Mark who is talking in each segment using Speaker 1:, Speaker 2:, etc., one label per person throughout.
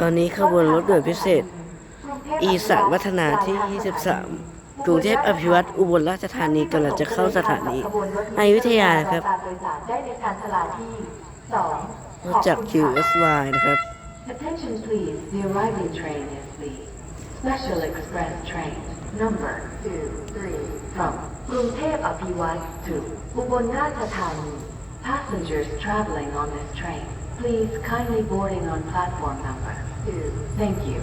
Speaker 1: ตอนนี้ขบวนรถด่วนพิเศษ อีสานวัฒนาที่ 23 กรุงเทพอภิวัตอุบลราชธานีกำลังจะเข้าสถานีอยุธยานะครับ
Speaker 2: การโดยสารได้ในการชลาที่สอง
Speaker 1: รถจาก QSY นะครับ
Speaker 2: Attention please, the arriving train is the Special Express train number 23 from กรุงเทพอภิวัต to อุบลราชธานี Passengers traveling on this train, please kindly boarding on platform number 2. Thank you.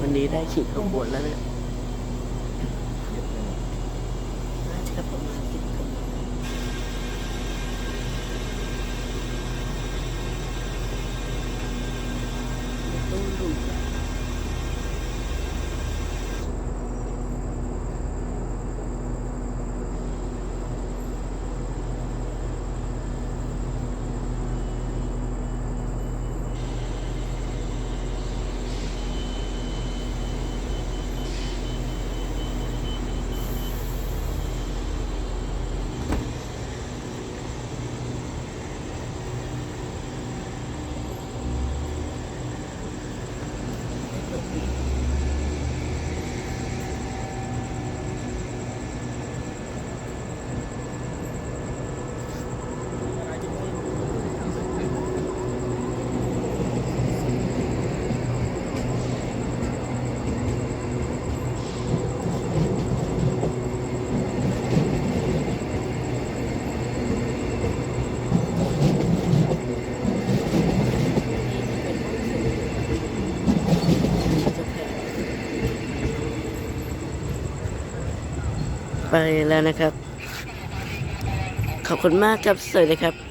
Speaker 1: วันนี้ได้ขี่ขบวนแล้วเนี่ย ไปแล้วนะครับ ขอบคุณมากครับ สวัสดีครับ